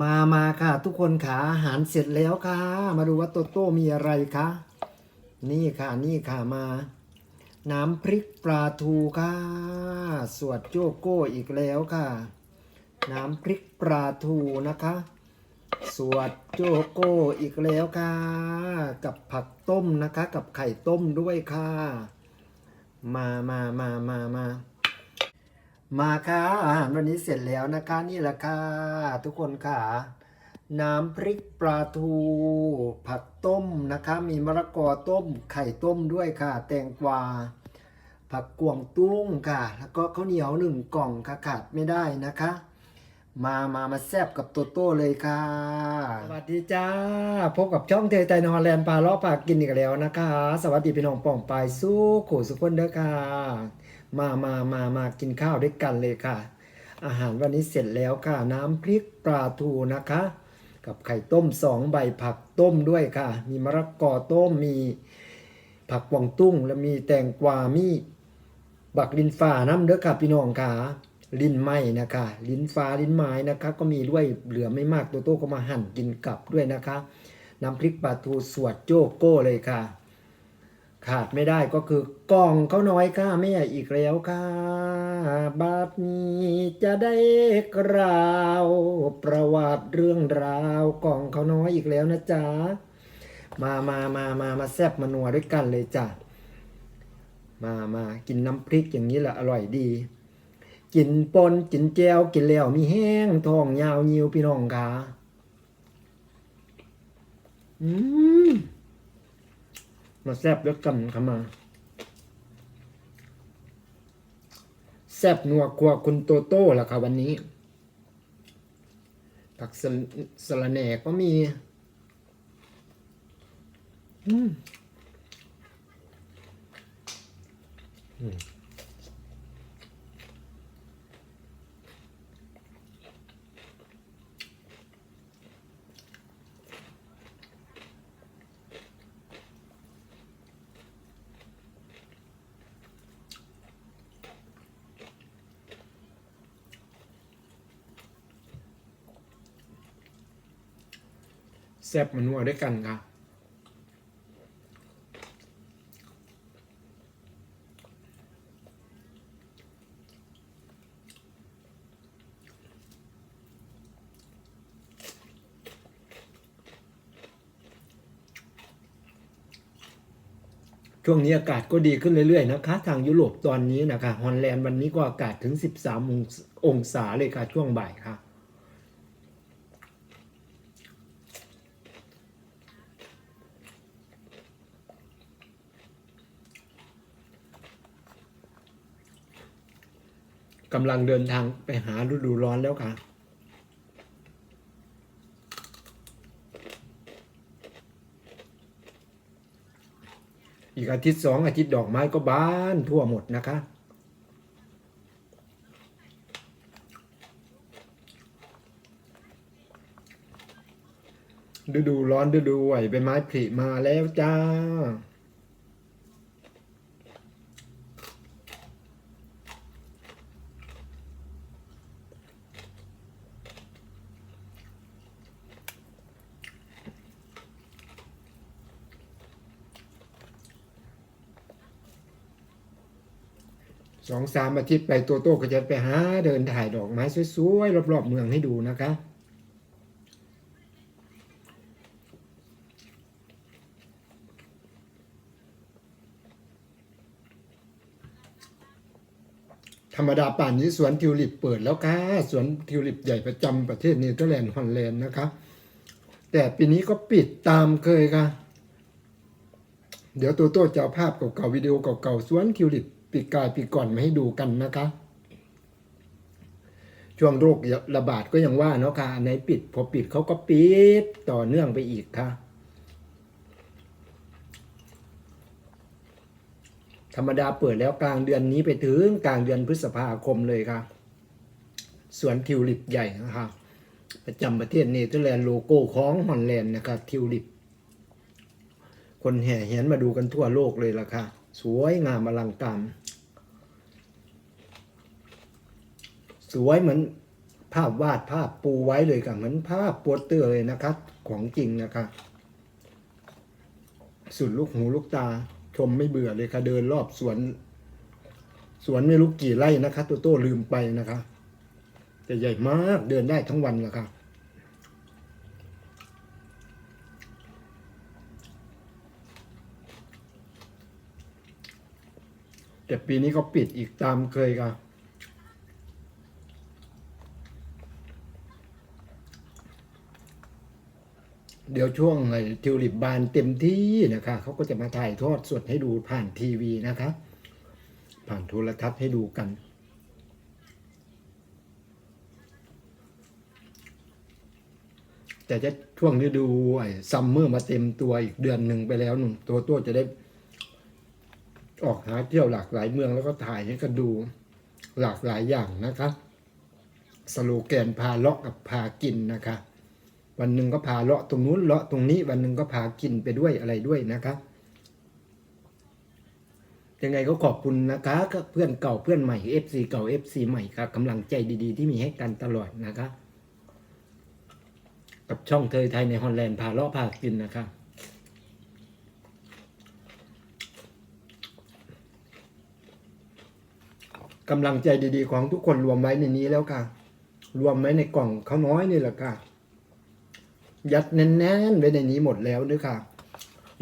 มามาค่ะ ทุกคนขาอาหารเสร็จแล้วค่ะ มาดูว่าโตโต้มีอะไรคะนี่ค่ะนี่ค่ะมา น้ำพริกปลาทูค่ะ สวดโจโก้อีกแล้วค่ะ น้ำพริกปลาทูนะคะ สวดโจโก้อีกแล้วค่ะ กับผักต้มนะคะ กับไข่ต้มด้วยค่ะ มามามามามามา มาค่ะอาหารวันนี้เสร็จแล้วนะคะนี่แหละค่ะทุกคนค่ะ น้ำพริกปลาทู ผักต้มนะคะ มีมะละกอต้มไข่ต้มด้วยค่ะ แตงกวา ผักกวางตุ้งค่ะ แล้วก็ข้าวเหนียวหนึ่งกล่องค่ะขาดไม่ได้นะคะ มามามาแซบกับโตโต้เลยค่ะ สวัสดีจ้า พบกับช่องเทไตนฮอลแลนด์ปลาล้อปลากินอีกแล้วนะคะ สวัสดีพี่น้องป่องปลายสู้ขู่สุขคนเด้อค่ะ มามามามากินข้าวด้วยกันเลยค่ะ อาหารวันนี้เสร็จแล้วค่ะ น้ำพริกปลาทูนะคะ กับไข่ต้มสองใบผักต้มด้วยค่ะ มีมะละกอต้มมีผักกวางตุ้ง และมีแตงกวามีบักลินฟ้าน้ำเด้อค่ะพี่น้องค่ะลิ้นไม้นะคะ ลิ้นฟ้าลิ้นไม้นะคะ ก็มีด้วยเหลือไม่มากโตโต้ก็มาหั่นกินกลับด้วยนะคะ น้ำพริกปลาทูสวดโจโก้เลยค่ะ ขาดไม่ได้ก็คือกล่องเขาน้อยค่าไม่อีกแล้วค่ะบาทนี้จะได้กล่าวประวัติเรื่องราวกล่องเขาน้อยอีกแล้วนะจ๊ะมามามามามาแซบมานัวด้วยกันเลยจ้ะมามากินน้ำพริกอย่างนี้แหละอร่อยดี กินปนกินแจวกินแล้วมีแห้งทองยาวยิวพี่น้องค่ะอืม มาแซบด้วยกันเข้ามาแซบนัวกว่าคุณโตโต้ล่ะค่ะวันนี้ ผักสสะระแหน่ก็มี อืมอืม แซ่บมันนัวด้วยกันค่ะช่วงนี้อากาศก็ดีขึ้นเรื่อยๆนะคะ ทางยุโรปตอนนี้นะคะฮอลแลนด์วันนี้ก็อากาศถึง 13 องศาเลยค่ะ ช่วงบ่ายค่ะ กำลังเดินทางไปหาฤดูร้อนแล้วค่ะ อีกอาทิตย์สองอาทิตย์ดอกไม้ก็บานทั่วหมดนะคะฤดูร้อนฤดูไหวใบไม้ผลิมาแล้วจ้า สองสามอาทิตย์ไปโตโต้ก็จะไปหาเดินถ่ายดอกไม้สวยๆรอบๆเมืองให้ดูนะคะธรรมดาป่านนี้สวนทิวลิปเปิดแล้วค่ะสวนทิวลิปใหญ่ประจำประเทศเนเธอร์แลนด์ฮอลแลนด์นะคะ แต่ปีนี้ก็ปิดตามเคยค่ะ เดี๋ยวโตโต้จะเอาภาพเก่าๆวิดีโอเก่าๆสวนทิวลิป ปีกายปีก่อนมาให้ดูกันนะคะ ช่วงโรคระบาดก็ยังว่าเนาะค่ะอันไหนปิด พอปิดเขาก็ปิดต่อเนื่องไปอีกค่ะ ธรรมดาเปิดแล้วกลางเดือนนี้ไปถึงกลางเดือนพฤษภาคมเลยค่ะสวนทิวลิปใหญ่นะคะประจำประเทศเนเธอร์แลนด์โลโก้ของฮอลแลนด์นะคะทิวลิป คนแห่แหนมาดูกันทั่วโลกเลยล่ะค่ะ สวยงามอลังการสวยเหมือนภาพวาดภาพปูไว้เลยค่ะเหมือนภาพโปสเตอร์เลยนะครับ ของจริงนะคะ สุดลูกหูลูกตาชมไม่เบื่อเลยค่ะ เดินรอบสวน สวนไม่รู้กี่ไร่นะคะโตโต้ลืมไปนะคะ แต่ใหญ่มากเดินได้ทั้งวันละค่ะ แต่ปีนี้ก็ปิดอีกตามเคยค่ะเดี๋ยวช่วงไอ้ทิวลิปบานเต็มที่นะคะเขาก็จะมาถ่ายทอดสดให้ดูผ่านทีวีนะคะ ผ่านโทรทัศน์ให้ดูกัน แต่จะช่วงฤดูไอ้ซัมเมอร์มาเต็มตัวอีกเดือนหนึ่งไปแล้วหนุ่มตัวตัวจะได้ ออกหาเที่ยวหลากหลายเมืองแล้วก็ถ่ายให้กันดูหลากหลายอย่างนะคะสโลแกนพาเลาะกับพากินนะคะ วันหนึ่งก็พาเลาะตรงนู้นเลาะตรงนี้วันหนึ่งก็พากินไปด้วยอะไรด้วยนะคะยังไงก็ขอบคุณนะคะเพื่อนเก่าเพื่อนใหม่ FC เก่า FC ใหม่ค่ะกำลังใจดีๆ ที่มีให้กันตลอดนะคะ กับช่องเทยไทยในฮอลแลนด์พาเลาะพากินนะคะ กำลังใจดีๆ ของทุกคนรวมไว้ในนี้แล้วค่ะ รวมไว้ในกล่องเขาน้อยนี่แหละค่ะ ยัดแน่นๆไว้ในนี้หมดแล้วด้วยค่ะ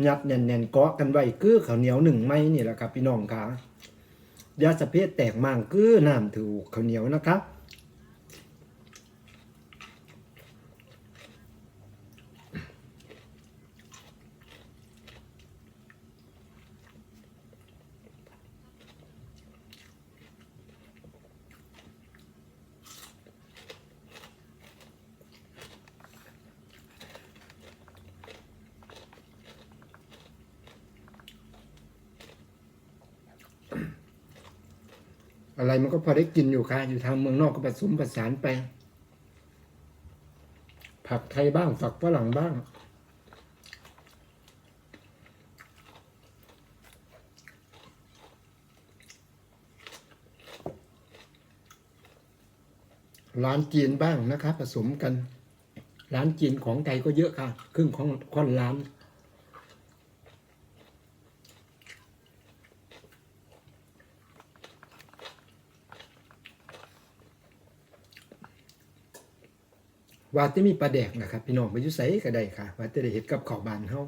ยัดแน่นๆเกาะกันไว้คือข้าวเหนียวหนึ่งไม้นี่แหละครับพี่น้องค่ะยาสะเพศแตกมั่งคือน้ำถูกข้าวเหนียวนะครับ อะไรมันก็พอได้กินอยู่ค่ะ อยู่ทางเมืองนอกก็ผสมผสานไป ผักไทยบ้างฝักฝรั่งบ้าง ร้านจีนบ้างนะคะผสมกัน ร้านจีนของไทยก็เยอะค่ะ ครึ่งของคนร้าน ว่าจะมีปลาแดกนะครับ พี่น้องไปอยุไสก็ได้ค่ะ ว่าจะได้เห็ดกับข้าวบานเฮา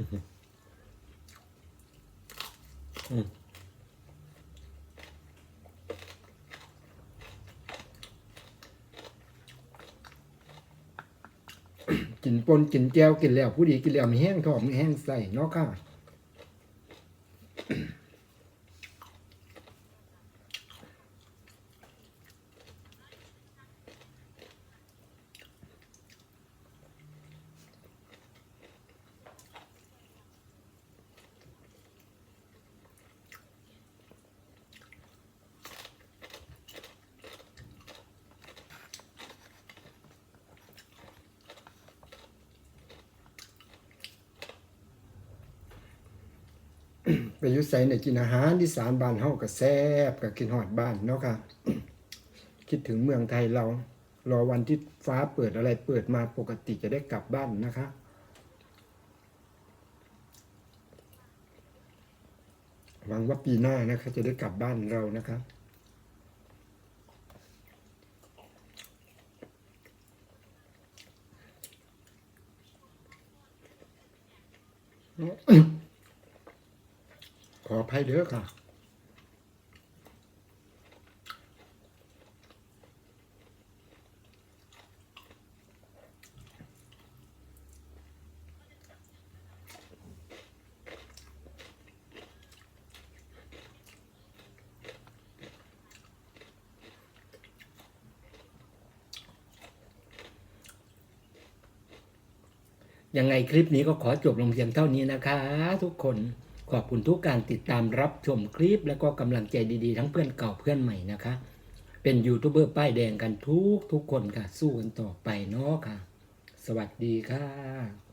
กินปนกินแก้วกินแล้ว ผู้ดีกินแล้วมีแห้งท้องมีแห้งใส่เนาะค่ะ ไปอยุใส่ในกินอาหารที่สารบ้านเฮาก็แซ่บก็กินหอดบ้านเนาะค่ะ คิดถึงเมืองไทยเรา รอวันที่ฟ้าเปิดอะไรเปิดมาปกติจะได้กลับบ้านนะคะหวังว่าปีหน้านะคะจะได้กลับบ้านเรานะคะออภัย เด้อค่ะยังไงคลิปนี้ก็ขอจบลงเพียงเท่านี้นะคะทุกคน ขอบคุณทุกการติดตามรับชมคลิป และก็กำลังใจดีๆ ทั้งเพื่อนเก่าเพื่อนใหม่นะคะ เป็นยูทูบเบอร์ป้ายแดงกันทุกทุกคนค่ะ สู้กันต่อไปเนาะค่ะ สวัสดีค่ะ